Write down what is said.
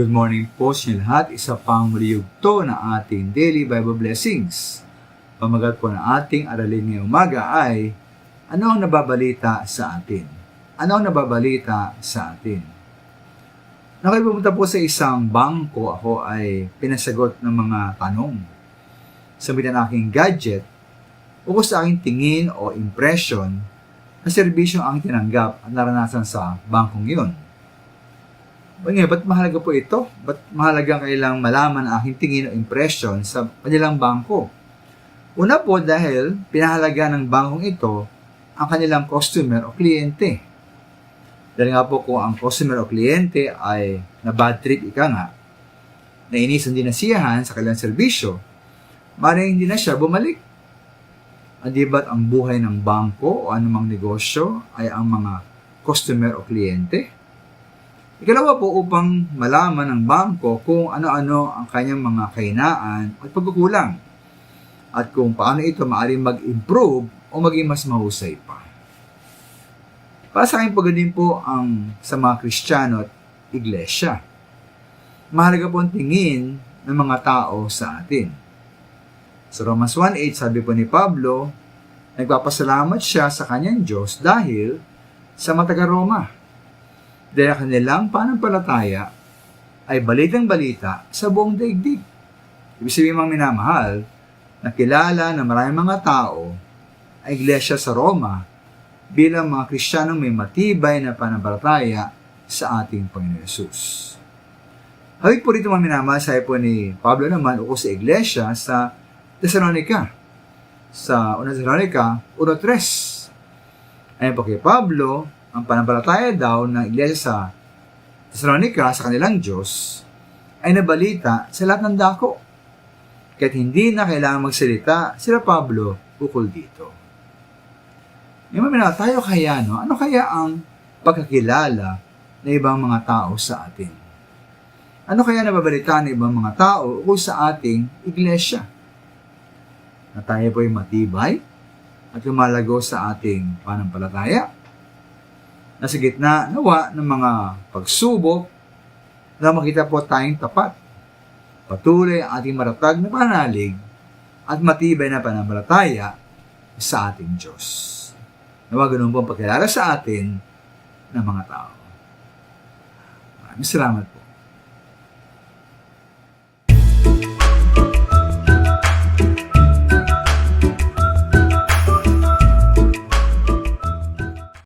Good morning po sa lahat. Isa pang maliyugto na ating daily Bible blessings. Pamagat po na ating aralin ngayong umaga ay ano ang nababalita sa atin? Ano ang nababalita sa atin? Nakay pumunta po sa isang bangko, ako ay pinasagot ng mga tanong. Sabi ng aking gadget, ukos sa aking tingin o impression na serbisyo ang tinanggap at naranasan sa bangkong yun. O nga, ba't mahalaga po ito? Ba't mahalaga kailang malaman ang aking tingin o impression sa kanilang bangko? Una po dahil pinahalaga ng bangkong ito ang kanilang customer o kliyente. Dahil nga po kung ang customer o kliyente ay na bad trip ika nga, nainis ang dinasiyahan sa kanilang serbisyo, maaaring hindi na siya bumalik. At di ba't ang buhay ng bangko o anumang negosyo ay ang mga customer o kliyente? Ikalawa po upang malaman ng bangko kung ano-ano ang kanyang mga kahinaan at pagkukulang at kung paano ito maaaring mag-improve o maging mas mahusay pa. Para sa akin po ganun po ang sa mga Kristiyano at Iglesia. Mahalaga po ang tingin ng mga tao sa atin. Sa Romans 1.8, sabi po ni Pablo, nagpapasalamat siya sa kanyang Diyos dahil sa mga taga-Roma. Dahil ang kanilang panampalataya ay balitang balita sa buong daigdig. Ibig sabihin mga minamahal, nakilala ng maraming mga tao ang iglesia sa Roma bilang mga Kristiyanong may matibay na panampalataya sa ating Panginoon Yesus. Hawig po rito mga minamahal, sabi po ni Pablo naman uko sa iglesia sa Thessalonica. Sa una Thessalonica, 1.3. Ayon po kay Pablo, ang panampalataya daw ng iglesia sa Thessalonica sa kanilang Diyos ay nabalita sa lahat ng dako. Kahit hindi na kailangan magsalita sila Pablo ukol dito. Yung mga tayo kaya, no? Ano kaya ang pagkakilala ng ibang mga tao sa atin? Ano kaya nababalita ng ibang mga tao ukol sa ating iglesia? Na tayo po ay matibay at lumalago sa ating panampalataya? Na sa gitna nawa ng mga pagsubok na makita po tayong tapat. Patuloy ang ating maratag na panalig at matibay na panampalataya sa ating Diyos. Nawa ganun po ang pagkilala sa atin ng mga tao. Maraming salamat po.